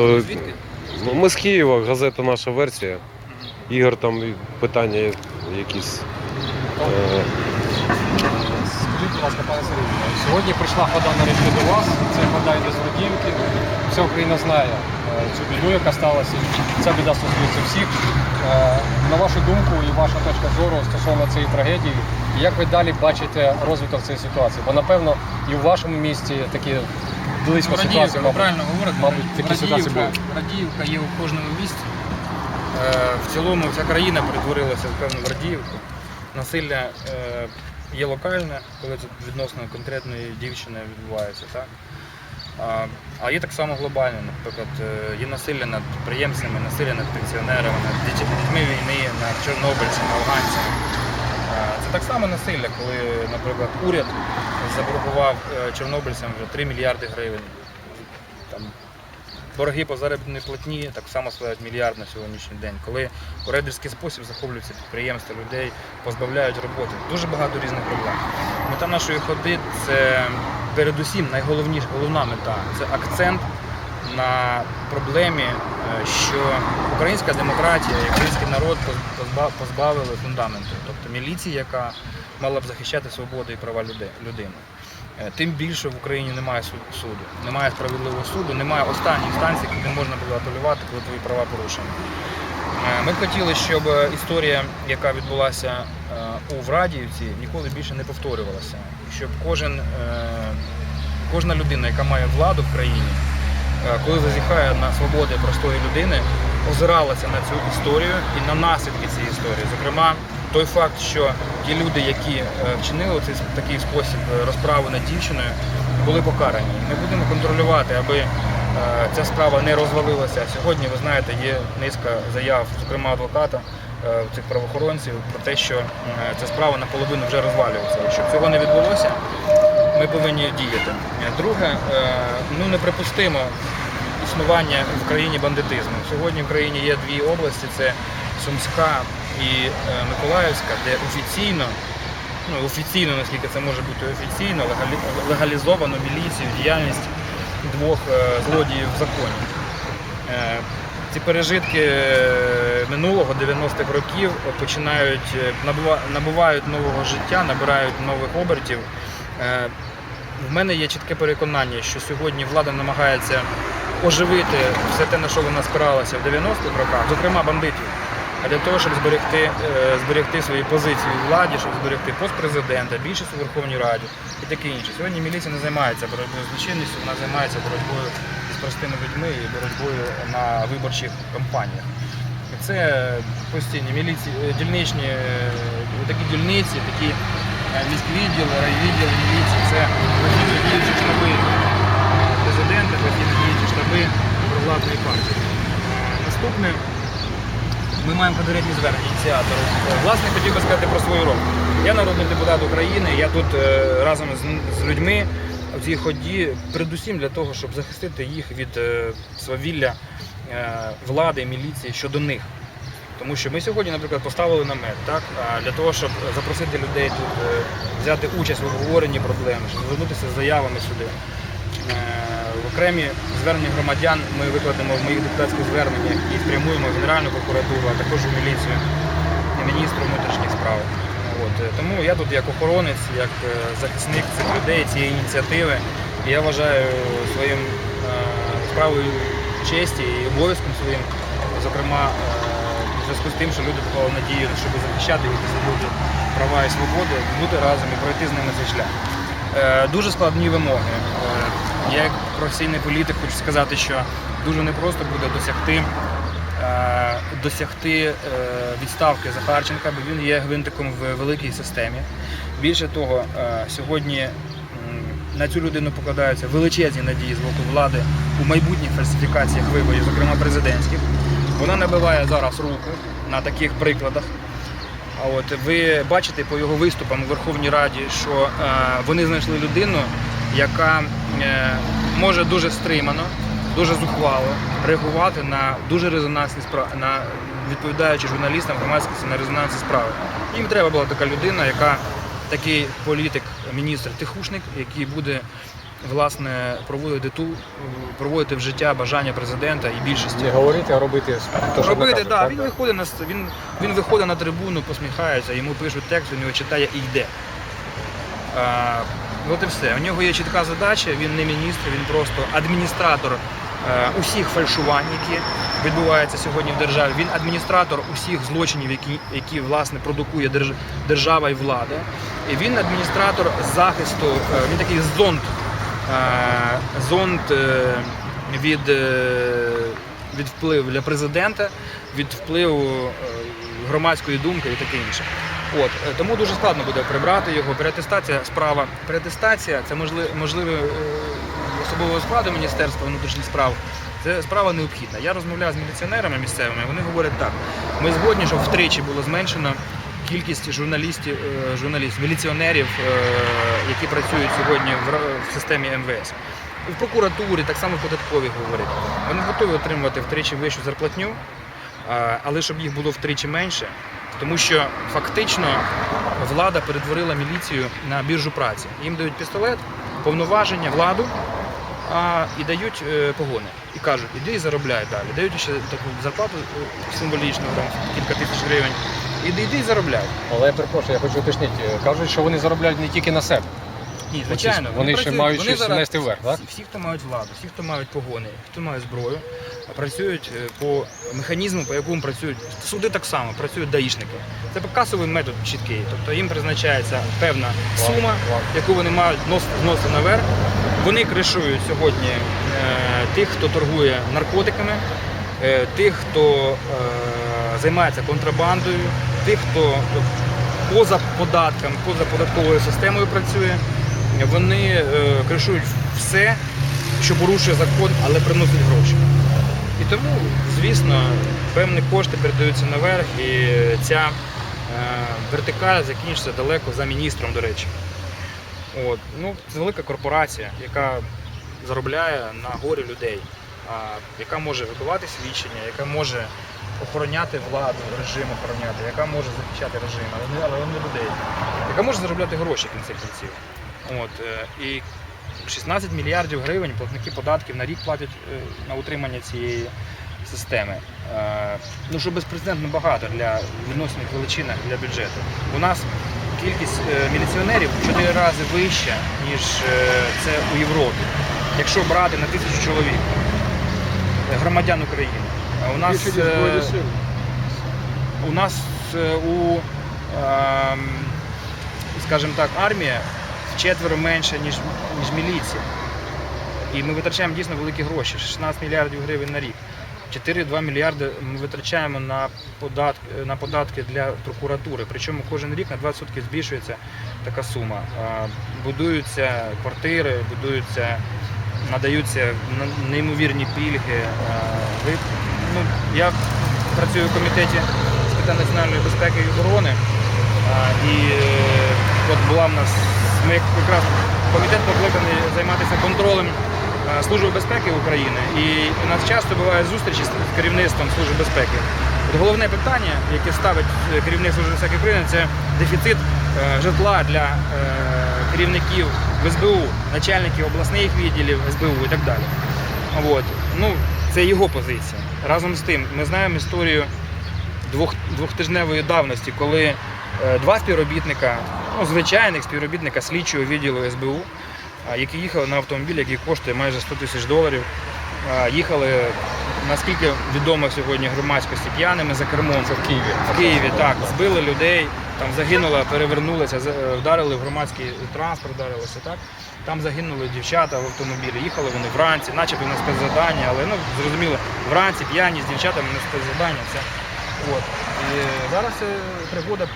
То Звідки? ну, ми з Києва, газета наша версія. Ігор там і питання якісь. Е, Скажіть, будь ласка, пане Сергію, сьогодні прийшла хода нарешті до вас. Це хода йде з Родіївки. Вся Україна знає е, цю біду, яка сталася. Ця біда стосується всіх. Е, На вашу думку і ваша точка зору стосовно цієї трагедії, як ви далі бачите розвиток цієї ситуації? Бо напевно і в вашому місті такі близько Радіївка, ситуації, мабуть. правильно говорите. мабуть, такі ситуації Радіївка, Радіївка є у кожному місті. Е, В цілому вся країна перетворилася в Радіївку. Насилля е, є локальне, коли це відносно конкретної дівчини відбувається. Так? А, А є так само глобальне, наприклад, е, є насилля над підприємцями, насилля над пенсіонерами, над діть- дітьми війни, над чорнобильцями, афганцями. Це так само насилля, коли, наприклад, уряд заборгував е, чорнобильцям вже 3 мільярди гривень. Там, борги по заробітній платні так само складають мільярд на сьогоднішній день, коли у рейдерський спосіб захоплюються підприємства, людей, позбавляють роботи. Дуже багато різних проблем. Мета нашої ходи це передусім найголовніша головна мета це акцент на проблемі, е, що українська демократія і український народ позбавили фундаменту, тобто міліції, яка мала б захищати свободу і права людини. Е, Тим більше в Україні немає суду, немає справедливого суду, немає останньої інстанції, куди можна було апелювати, коли твої права порушені. Е, Ми б хотіли, щоб історія, яка відбулася е, у Врадіївці, ніколи більше не повторювалася. Щоб кожен, кожна людина, яка має владу в країні, коли зазіхає на свободи простої людини, озиралася на цю історію і на наслідки цієї історії. Зокрема, той факт, що ті люди, які е, вчинили цей такий спосіб е, розправи над дівчиною, були покарані. Ми будемо контролювати, аби е, ця справа не розвалилася. Сьогодні, ви знаєте, є низка заяв, зокрема адвоката цих правоохоронців, про те, що ця справа наполовину вже розвалюється. Щоб цього не відбулося, ми повинні діяти. Друге, ну неприпустимо існування в країні бандитизму. Сьогодні в країні є дві області: це Сумська і е, Миколаївська, де офіційно, ну офіційно, наскільки це може бути офіційно, легалі- легалізовано міліцію, діяльність двох е, злодіїв в законі. Е, Ці пережитки минулого 90-х років починають набува- набувають нового життя, набирають нових обертів. В мене є чітке переконання, що сьогодні влада намагається оживити все те, на що вона спиралася в 90-х роках, зокрема бандитів, а для того, щоб зберегти, е, зберегти свої позиції у владі, щоб зберегти пост президента, більшість у Верховній Раді і таке інше. Сьогодні міліція не займається боротьбою з злочинністю, вона займається боротьбою з простими людьми і боротьбою на виборчих кампаніях. Це постійні міліції, е, дільничні, е, такі дільниці, такі е, міськвідділи, райвідділи міліції, це діючі штаби президента, постійно штаби провладної партії. Наступне ми маємо конкретні звернення ініціатору. Власне, хотів би сказати про свою роль. Я народний депутат України, я тут е, разом з, людьми в цій ході, передусім для того, щоб захистити їх від е, свавілля е, влади, міліції щодо них. Тому що ми сьогодні, наприклад, поставили намет так, для того, щоб запросити людей тут взяти участь в обговоренні проблем, щоб звернутися з заявами сюди. Е, В окремі звернення громадян ми викладемо в моїх депутатських зверненнях і спрямуємо в Генеральну прокуратуру, а також у міліцію і міністру внутрішніх справ. От. е, Тому я тут як охоронець, як е, захисник цих людей, цієї ініціативи. Я вважаю своїм справою честі і обов'язком своїм, зокрема, в зв'язку з тим, що люди поклали надію, щоб захищати їх свободи, права і свободи, бути разом і пройти з ними цей шлях. Дуже складні вимоги. Я як професійний політик хочу сказати, що дуже непросто буде досягти, е, досягти е, відставки Захарченка, бо він є гвинтиком в великій системі. Більше того, е, сьогодні на цю людину покладаються величезні надії з боку влади у майбутніх фальсифікаціях виборів, зокрема президентських. Вона набиває зараз руку на таких прикладах. А от ви бачите по його виступам у Верховній Раді, що вони знайшли людину, яка е, може дуже стримано, дуже зухвало реагувати на дуже резонансні справи, на відповідаючи журналістам громадськості на резонансні справи. Їм треба була така людина, яка такий політик, міністр тихушник, який буде власне проводити ту проводити в життя бажання президента і більшості. Не говорити, а робити то, що Робити, накажуть, да, він виходить на він, він виходить на трибуну, посміхається, йому пишуть текст, він його читає і йде. А, от і все. У нього є чітка задача, він не міністр, він просто адміністратор е, усіх фальшувань, які відбуваються сьогодні в державі. Він адміністратор усіх злочинів, які, які власне продукує держ- держава і влада. І він адміністратор захисту, е, він такий зонд, е, зонд від, від впливу для президента, від впливу громадської думки і таке інше. От е, тому дуже складно буде прибрати його. Переатестація справа. Переатестація це можливе е, особового складу Міністерства внутрішніх справ. Це справа необхідна. Я розмовляв з міліціонерами місцевими. Вони говорять так: ми згодні, що втричі було зменшено кількість журналістів, е, журналістів, міліціонерів, які працюють сьогодні в системі МВС. В прокуратурі, так само в податковій говорять. Вони готові отримувати втричі вищу зарплатню, але щоб їх було втричі менше, тому що фактично влада перетворила міліцію на біржу праці. Їм дають пістолет, повноваження, владу а, і дають е, погони. І кажуть, іди і заробляй далі. Дають ще таку зарплату е, символічну, там кілька тисяч гривень. Іди, іди і заробляй. Але я перепрошую, я хочу уточнити. Кажуть, що вони заробляють не тільки на себе. Ні, звичайно. Вони ще мають вони щось зараз- нести вверх, так? Всі, всі, хто мають владу, всі, хто мають погони, хто має зброю, працюють е, по механізму, по якому працюють суди так само, працюють даїшники. Це касовий метод чіткий. Тобто їм призначається певна сума, яку вони мають нос- зносити наверх. Вони кришують сьогодні е, тих, хто торгує наркотиками, е, тих, хто е, займається контрабандою, тих, хто поза податками, поза податковою системою працює. Вони е, кришують все, що порушує закон, але приносить гроші. І тому, звісно, певні кошти передаються наверх, і ця е, вертикаль закінчиться далеко за міністром, до речі. От. Ну, це велика корпорація, яка заробляє на горі людей, яка може вибивати свідчення, яка може охороняти владу, режим охороняти, яка може захищати режим, але не людей, яка може заробляти гроші в кінці кінців. От, е, і 16 мільярдів гривень платники податків на рік платять е, на утримання цієї системи. Е, Ну, що безпрецедентно багато для відносних величинах для бюджету. У нас кількість міліціонерів в 4 рази вища, ніж це у Європі. Якщо брати на тисячу чоловік громадян України. У нас, у нас у, ем, скажімо так, армія вчетверо менше, ніж, ніж міліція. І ми витрачаємо дійсно великі гроші 16 мільярдів гривень на рік. 4-2 мільярди ми витрачаємо на податки, на податки для прокуратури. Причому кожен рік на 20% збільшується така сума. Будуються квартири, будуються, надаються неймовірні пільги. Ну, я працюю в комітеті з питань національної безпеки і оборони. І е, от була в нас, ми якраз комітет покликаний займатися контролем е, Служби безпеки України. І у нас часто бувають зустрічі з керівництвом Служби безпеки. От головне питання, яке ставить е, керівник Служби безпеки України, це дефіцит е, житла для керівників СБУ, начальників обласних відділів СБУ і так далі. От. Ну, це його позиція. Разом з тим, ми знаємо історію двох, двохтижневої давності, коли два співробітника, ну, звичайних співробітника слідчого відділу СБУ, які їхали на автомобілі, який коштує майже 100 тисяч доларів, їхали, наскільки відомо сьогодні громадськості, п'яними за кермом. Це в Києві. В Києві так збили людей, там загинула, перевернулися, вдарили в громадський транспорт, вдарилося так. Там загинули дівчата в автомобілі. Їхали вони вранці, начебто на спецзадання, але ну зрозуміло, вранці п'яні з дівчатами на спецзадання. Це от і зараз е, пригода.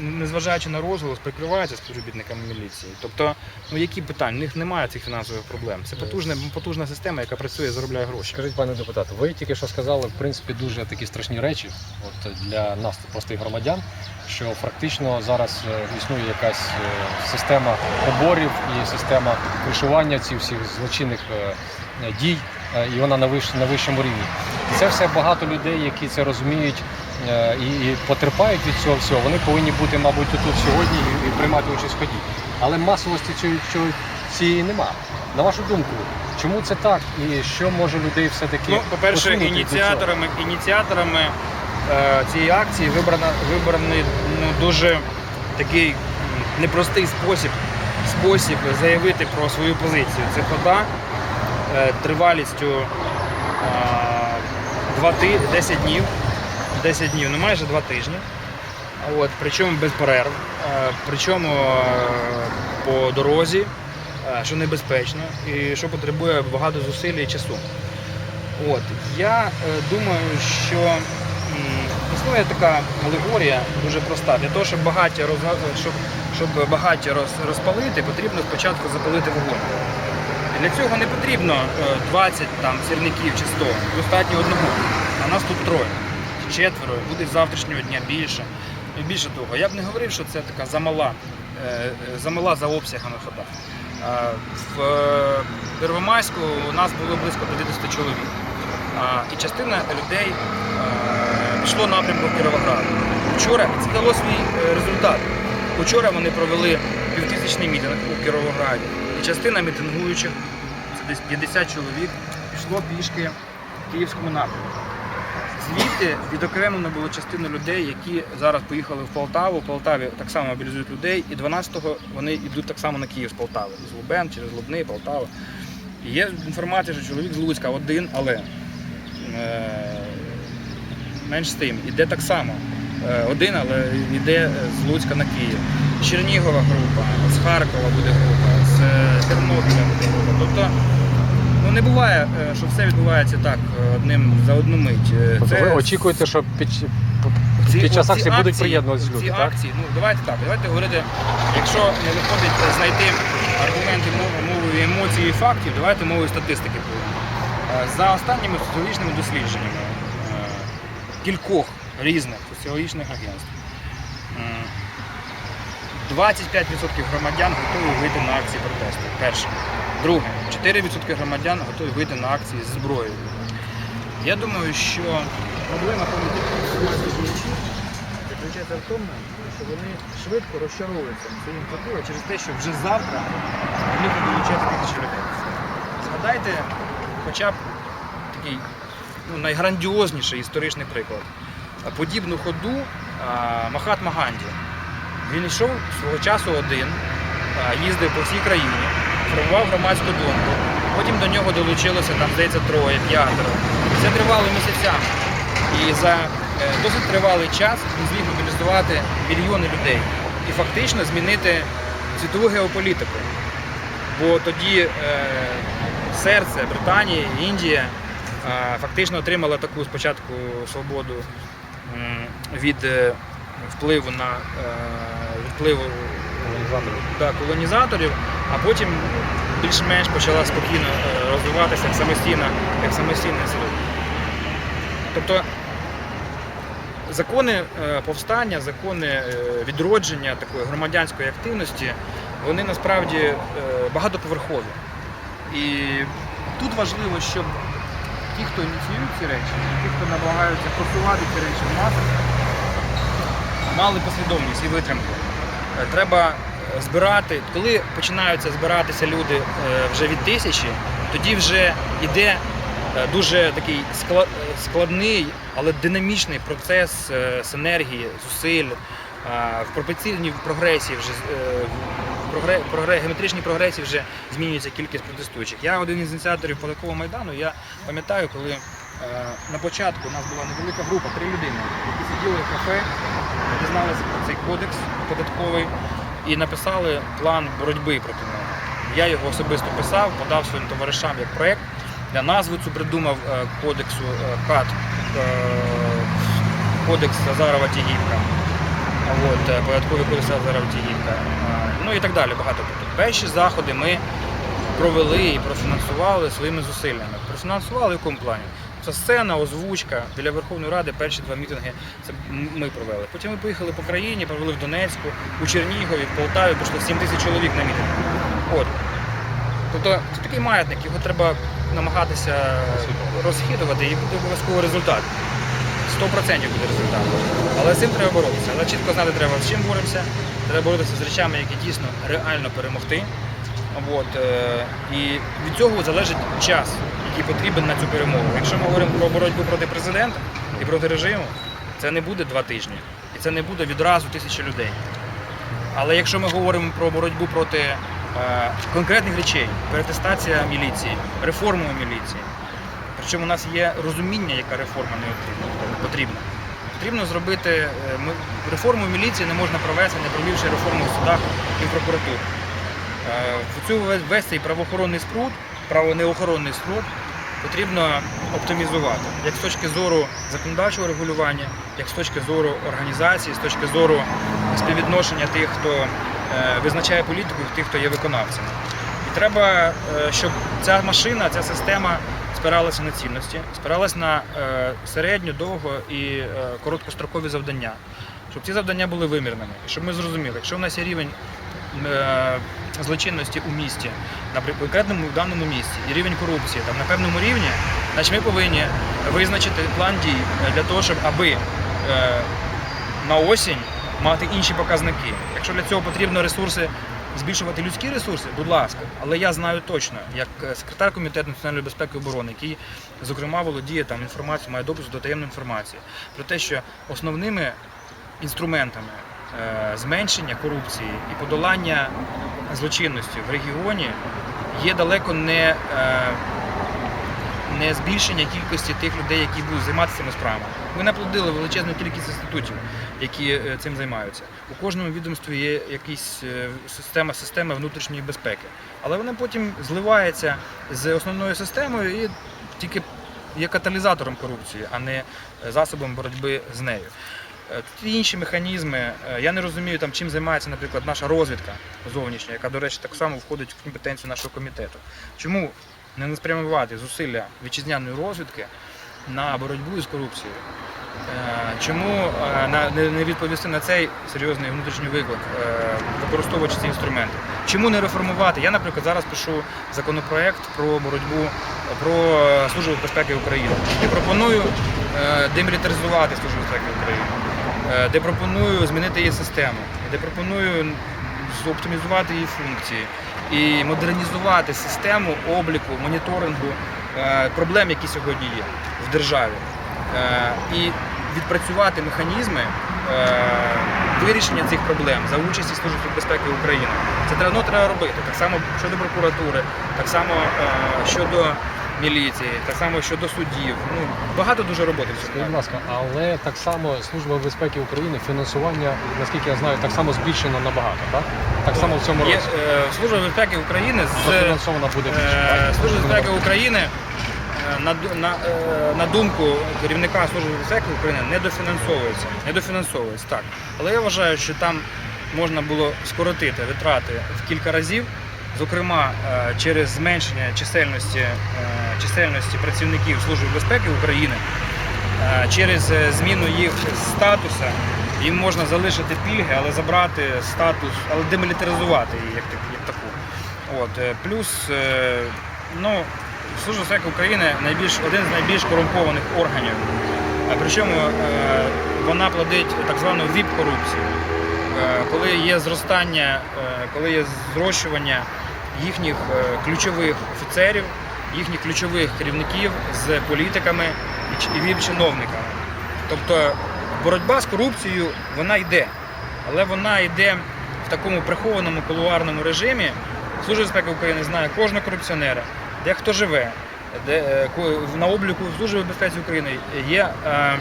Незважаючи на розголос, прикривається співробітниками міліції. Тобто, ну які питання? У них немає цих фінансових проблем. Це потужна, потужна система, яка працює, і заробляє гроші. Скажіть, пане депутат, ви тільки що сказали, в принципі, дуже такі страшні речі от, для нас, простих громадян, що фактично зараз е, існує якась е, система поборів і система кришування цих всіх злочинних е, е, дій, е, і вона на, вищому рівні. Це все багато людей, які це розуміють е, і, і потерпають від цього всього. Вони повинні бути, мабуть, тут сьогодні і, і приймати участь в ході. Але масовості цього, цього, цієї нема. На вашу думку, чому це так? І що може людей все-таки Ну, по-перше, ініціаторами, ініціаторами е, цієї акції вибрано, вибраний ну, дуже такий непростий спосіб, спосіб заявити про свою позицію. Це хода е, тривалістю е, два ти- 10 днів, 10 днів, ну майже два тижні. От, причому без перерв, е, причому е, по дорозі, е, що небезпечно і що потребує багато зусиль і часу. От, я думаю, що існує така алегорія дуже проста. Для того, щоб багаття, щоб, щоб багаття роз... розпалити, потрібно спочатку запалити вогонь. Для цього не потрібно е, 20 там, сірників чи 100, достатньо одного. А нас тут троє, четверо, буде з завтрашнього дня більше. І більше того, я б не говорив, що це така замала, е, е, замала за обсягами хода. В е, Первомайську у нас було близько 50 чоловік. І частина людей пішло напрямку Кіровограду. Вчора це дало свій результат. Вчора вони провели півтисячний мітинг у Кіровограді. І частина мітингуючих, це десь 50 чоловік, пішло пішки в Київському напрямку. Звідти відокремлено було частину людей, які зараз поїхали в Полтаву. В Полтаві так само мобілізують людей, і 12-го вони йдуть так само на Київ з Полтави, з Лубен через Лубни, Полтава. І є інформація, що чоловік з Луцька один, але е, менш з тим, іде так само. Е, один, але йде з Луцька на Київ. Чернігова група, з Харкова буде група, з Тернопіля буде група. Тобто ну, не буває, е, що все відбувається так е, одним за одну мить. Е, Тобто це ви очікуєте, що під, ці- під час акції будуть приєднуватися люди, так? акції, ну давайте так, давайте говорити, якщо не виходить знайти аргументи мовою емоцій і фактів, давайте мовою статистики поговоримо. Е, За останніми соціологічними дослідженнями кількох різних соціологічних агентств, 25% громадян готові вийти на акції протесту. Перше. Друге, 4% громадян готові вийти на акції з зброєю. Я думаю, що проблема діячів заключається в тому, що вони швидко розчаровуються своїм прокурором через те, що вже завтра до них не долучається тисячі людей. Згадайте хоча б такий ну, найграндіозніший історичний приклад. Подібну ходу Махатма Ганді. Він йшов свого часу один, їздив по всій країні, формував громадську думку. Потім до нього долучилося там, здається, троє, п'ятеро. Це тривало місяцями. І за е, досить тривалий час він зміг мобілізувати мільйони людей і фактично змінити світову геополітику. Бо тоді е, серце Британії, Індія е, фактично отримала таку спочатку свободу від е, впливу на е, від впливу да, колонізаторів, а потім більш-менш почала спокійно е, розвиватися як самостійна, як самостійний світ. Тобто закони е, повстання, закони е, відродження такої громадянської активності, вони насправді багатоповерхові. І тут важливо, щоб ті, хто ініціюють ці речі, ті, хто намагаються просувати ці речі в масах, мали послідовність і витримку. Треба збирати, коли починаються збиратися люди е, вже від тисячі, тоді вже йде е, дуже такий складний, але динамічний процес е, синергії, зусиль. В пропорційній прогресії вже геометричній прогресії вже змінюється кількість протестуючих. Я один із ініціаторів податкового майдану. Я пам'ятаю, коли на початку у нас була невелика група, три людини, які сиділи в кафе, дізналися про цей кодекс податковий і написали план боротьби проти нього. Я його особисто писав, подав своїм товаришам як проєкт. Я назву цю придумав е, кодексу е, КАТ, е, кодекс Азарова Тігівка. От, податковий кодекс Азарова Тігівка. Ну і так далі. Багато. Тобто перші заходи ми провели і профінансували своїми зусиллями. Профінансували в якому плані? Це сцена, озвучка біля Верховної Ради, перші два мітинги це ми провели. Потім ми поїхали по країні, провели в Донецьку, у Чернігові, в Полтаві прийшло 7 тисяч чоловік на мітинг. От. Тобто це такий маятник, його треба намагатися розхитувати і буде обов'язково результат. 100% буде результат. Але з цим треба боротися. Але чітко знати треба, з чим боремося. Треба боротися з речами, які дійсно реально перемогти. От, е, і від цього залежить час, який потрібен на цю перемогу. Якщо ми говоримо про боротьбу проти президента і проти режиму, це не буде два тижні. І це не буде відразу тисячі людей. Але якщо ми говоримо про боротьбу проти е, конкретних речей, перетестація міліції, реформу міліції, причому у нас є розуміння, яка реформа необхідна, потрібна. Потрібно зробити е, реформу міліції не можна провести, не провівши реформу в судах і в прокуратурі. Е, В цю весь- цей правоохоронний спрут, правонеохоронний спрут потрібно оптимізувати як з точки зору законодавчого регулювання, як з точки зору організації, з точки зору співвідношення тих, хто е, визначає політику, тих, хто є виконавцями. І треба, е, щоб ця машина, ця система спиралася на цінності, спиралась на середньо, довго і короткострокові завдання, щоб ці завдання були вимірними. Щоб ми зрозуміли, якщо в нас є рівень злочинності у місті, наприклад, конкретному в даному місті, і рівень корупції там на певному рівні, значить ми повинні визначити план дій е, для того, щоб аби е, на осінь мати інші показники. Якщо для цього потрібно ресурси. Збільшувати людські ресурси, будь ласка, але я знаю точно, як е, секретар комітету національної безпеки і оборони, який, зокрема, володіє там інформацією, має допуск до таємної інформації, про те, що основними інструментами е, зменшення корупції і подолання злочинності в регіоні є далеко не, е, не збільшення кількості тих людей, які будуть займатися цими справами. Ми наплодили величезну кількість інститутів, які е, цим займаються. У кожному відомстві є якась е, система, система внутрішньої безпеки, але вона потім зливається з основною системою і тільки є каталізатором корупції, а не засобом боротьби з нею. Е, Тут інші механізми. Е, Я не розумію, там, чим займається, наприклад, наша розвідка зовнішня, яка, до речі, так само входить в компетенцію нашого комітету. Чому не спрямувати зусилля вітчизняної розвідки на боротьбу з корупцією? Е, Чому не відповісти на цей серйозний внутрішній виклик, використовуючи ці інструменти? Чому не реформувати? Я, наприклад, зараз пишу законопроект про боротьбу про Службу безпеки України. Я пропоную демілітаризувати Службу безпеки України, де пропоную змінити її систему, де пропоную оптимізувати її функції і модернізувати систему обліку, моніторингу е, проблем, які сьогодні є в державі. Е, І відпрацювати механізми е, вирішення цих проблем за участі Служби безпеки України. Це треба, ну, треба робити. Так само щодо прокуратури, так само е, щодо міліції, так само щодо суддів. Ну, багато дуже роботи в. Скажіть, будь ласка, але так само Служба безпеки України фінансування, наскільки я знаю, так само збільшено набагато, так? Так само в цьому Є році. е, Служба безпеки України з Дофінансована буде більше. Е. Служба безпеки України, е, на, на, е, на думку керівника Служби безпеки України, не дофінансовується. Не дофінансовується, так. Але я вважаю, що там можна було скоротити витрати в кілька разів, зокрема е, через зменшення чисельності, е, чисельності працівників Служби безпеки України, е, через зміну їх статусу. Їм можна залишити пільги, але забрати статус, але демілітаризувати її як, як таку. От, плюс, ну, Служба безпеки України найбільш, один з найбільш корумпованих органів. Причому вона плодить так звану ВІП-корупцію, коли є зростання, е, коли є зрощування їхніх е, ключових офіцерів, їхніх ключових керівників з політиками і ВІП-чиновниками. Тобто боротьба з корупцією вона йде, але вона йде в такому прихованому кулуарному режимі. Служба безпеки України знає кожного корупціонера, де хто живе, де е, на обліку Служби безпеки України є е,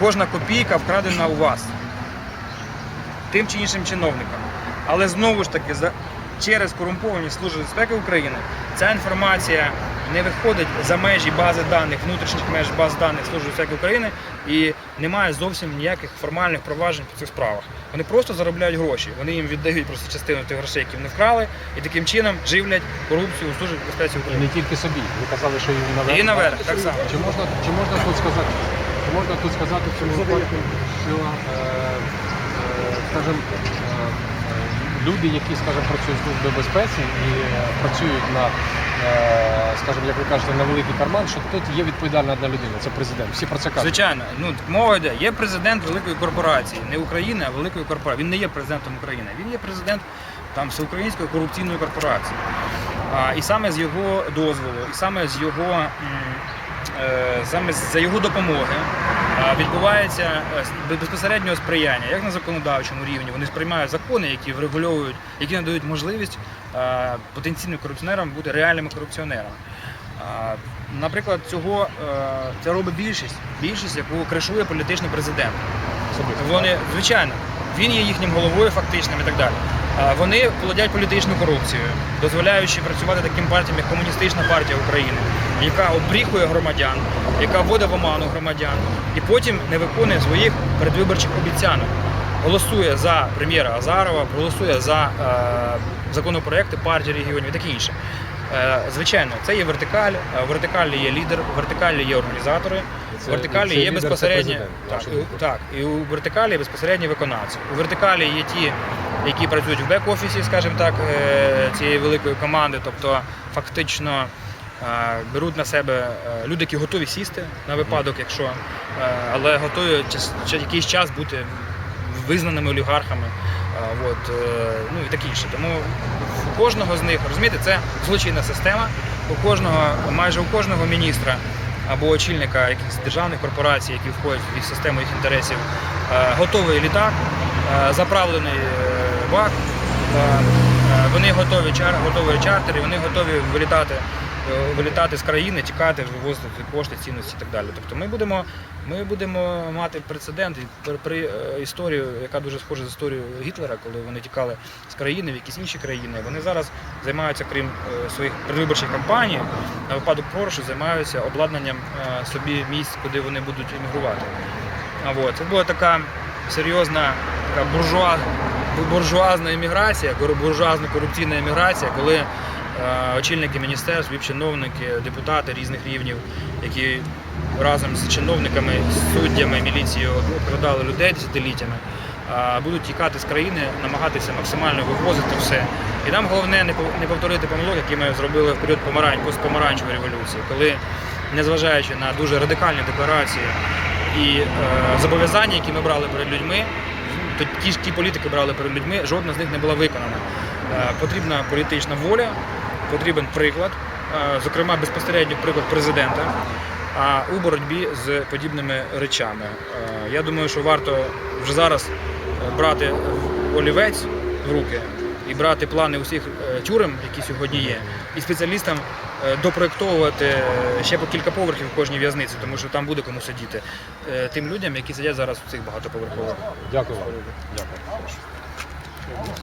кожна копійка вкрадена у вас тим чи іншим чиновникам. Але знову ж таки, за, через корумпованість Служби безпеки України ця інформація не виходить за межі бази даних, внутрішніх меж баз даних Служби безпеки України і немає зовсім ніяких формальних проваджень по цих справах. Вони просто заробляють гроші. Вони їм віддають просто частину тих грошей, які вони вкрали, і таким чином живлять корупцію у Службі безпеки І України. не тільки собі. Ви казали, що і наверх. І наверх, так само. Чи можна, чи можна тут сказати, чи можна тут сказати в цьому випадку, що, е, скажімо, е, люди, які, скажімо, працюють в службі безпеці і працюють на, е, скажімо, як ви кажете, на великий карман, що тут є відповідальна одна людина, це президент. Всі про це кажуть. Звичайно, ну мова йде. Є президент великої корпорації, не України, а великої корпорації. Він не є президентом України. Він є президент там всеукраїнської корупційної корпорації. А, і саме з його дозволу, і саме з його е, саме за його допомоги відбувається е, безпосереднього сприяння, як на законодавчому рівні. Вони сприймають закони, які врегульовують, які надають можливість е, потенційним корупціонерам бути реальними корупціонерами. Наприклад, цього е, це робить більшість, більшість, яку кришує політичний президент. Вони, звичайно, він є їхнім головою фактичним і так далі. Вони володять політичною корупцією, дозволяючи працювати таким партіям, як Комуністична партія України, яка обріхує громадян, яка вводить в оману громадян і потім не виконує своїх передвиборчих обіцянок. Голосує за прем'єра Азарова, голосує за е, законопроекти партії регіонів і таке інше. Е, звичайно, це є вертикаль, е, в вертикалі є лідер, в вертикалі є організатори, в вертикалі це є безпосередньо так, і, так, і у вертикалі є безпосередні виконавці. У вертикалі є ті, які працюють в бек-офісі, скажімо так, е, цієї великої команди, тобто фактично беруть на себе е, люди, які готові сісти на випадок, якщо, е, але готові якийсь час бути визнаними олігархами. От, е, ну і таке інше. Тому у кожного з них, розумієте, це злочинна система. У кожного, майже у кожного міністра або очільника якихось державних корпорацій, які входять в систему їх інтересів, готовий літак, заправлений е, Вони готові готові чартери, вони готові вилітати, вилітати з країни, тікати, вивозити кошти, цінності і так далі. Тобто ми будемо, ми будемо мати прецедент при, е, історію, яка дуже схожа з історією Гітлера, коли вони тікали з країни в якісь інші країни. Вони зараз займаються, крім е, своїх передвиборчих кампаній, на випадок програшу займаються обладнанням е, собі місць, куди вони будуть емігрувати. От це була така серйозна така буржуа, буржуазна еміграція, буржуазна корупційна еміграція, коли очільники міністерств, віп-чиновники, депутати різних рівнів, які разом з чиновниками, суддями, міліцією обкрадали людей десятиліттями, а, будуть тікати з країни, намагатися максимально вивозити все. І нам головне не пов- не повторити помилок, які ми зробили в період помарань, постпомаранчевої революції, коли, незважаючи на дуже радикальні декларації і е, зобов'язання, які ми брали перед людьми, то ті ж ті політики брали перед людьми, жодна з них не була виконана. Е, потрібна політична воля, потрібен приклад, зокрема безпосередньо приклад президента. У боротьбі з подібними речами. Я думаю, що варто вже зараз е, брати олівець в руки і брати плани усіх е, тюрем, які сьогодні є, і спеціалістам е, допроектовувати ще по кілька поверхів в кожній в'язниці, тому що там буде кому сидіти. Тим людям, які сидять зараз у цих багатоповерхових. Дякую вам. Дякую.